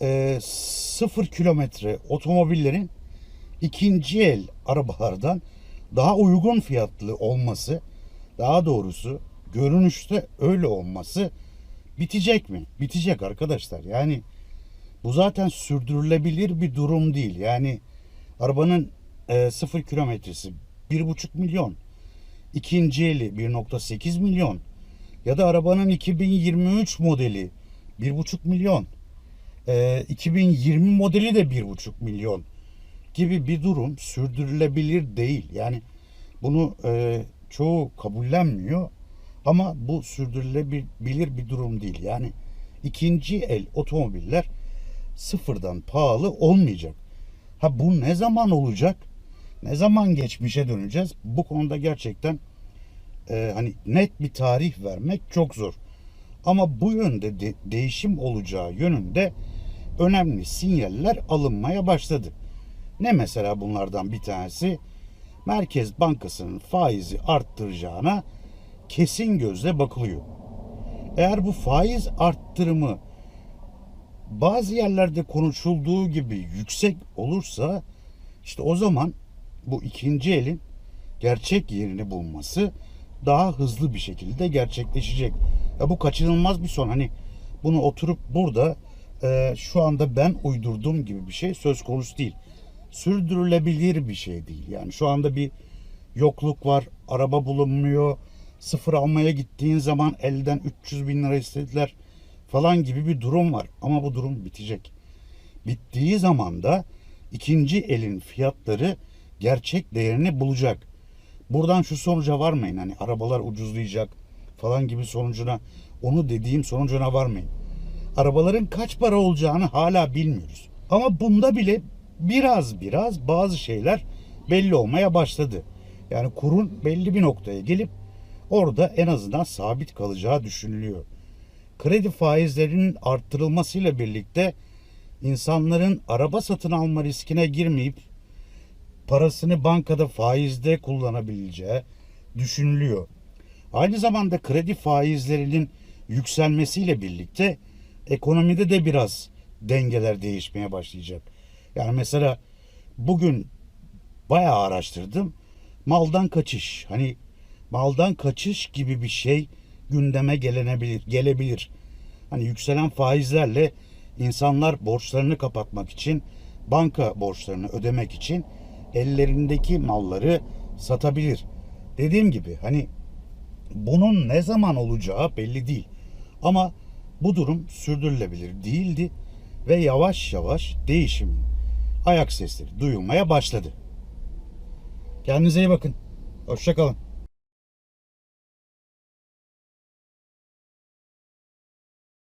e, sıfır kilometre otomobillerin ikinci el arabalardan daha uygun fiyatlı olması, daha doğrusu görünüşte öyle olması bitecek mi? Bitecek arkadaşlar. Yani bu zaten sürdürülebilir bir durum değil. Yani arabanın e, sıfır kilometresi bir buçuk milyon, ikinci eli 1.8 milyon ya da arabanın 2023 modeli bir buçuk milyon, e, 2020 modeli de bir buçuk milyon gibi bir durum sürdürülebilir değil. Yani bunu e, çoğu kabullenmiyor ama bu sürdürülebilir bir durum değil. Yani ikinci el otomobiller sıfırdan pahalı olmayacak. Ha bu ne zaman olacak? Ne zaman geçmişe döneceğiz? Bu konuda gerçekten e, hani net bir tarih vermek çok zor. Ama bu yönde de- değişim olacağı yönünde önemli sinyaller alınmaya başladı. Ne mesela bunlardan bir tanesi? Merkez Bankası'nın faizi arttıracağına kesin gözle bakılıyor. Eğer bu faiz arttırımı bazı yerlerde konuşulduğu gibi yüksek olursa işte o zaman bu ikinci elin gerçek yerini bulması daha hızlı bir şekilde gerçekleşecek. Ya bu kaçınılmaz bir son. Hani bunu oturup burada e, şu anda ben uydurduğum gibi bir şey söz konusu değil. Sürdürülebilir bir şey değil. Yani şu anda bir yokluk var, araba bulunmuyor, sıfır almaya gittiğin zaman elden 300 bin lira istediler falan gibi bir durum var. Ama bu durum bitecek. Bittiği zaman da ikinci elin fiyatları gerçek değerini bulacak. Buradan şu sonuca varmayın. Hani arabalar ucuzlayacak falan gibi sonucuna onu dediğim sonucuna varmayın. Arabaların kaç para olacağını hala bilmiyoruz. Ama bunda bile biraz biraz bazı şeyler belli olmaya başladı. Yani kurun belli bir noktaya gelip orada en azından sabit kalacağı düşünülüyor. Kredi faizlerinin arttırılmasıyla birlikte insanların araba satın alma riskine girmeyip parasını bankada faizde kullanabileceği düşünülüyor. Aynı zamanda kredi faizlerinin yükselmesiyle birlikte ekonomide de biraz dengeler değişmeye başlayacak. Yani mesela bugün bayağı araştırdım. Maldan kaçış. Hani maldan kaçış gibi bir şey gündeme gelenebilir, gelebilir. Hani yükselen faizlerle insanlar borçlarını kapatmak için, banka borçlarını ödemek için ellerindeki malları satabilir. Dediğim gibi hani bunun ne zaman olacağı belli değil. Ama bu durum sürdürülebilir değildi ve yavaş yavaş değişimin ayak sesleri duyulmaya başladı. Kendinize iyi bakın. Hoşçakalın.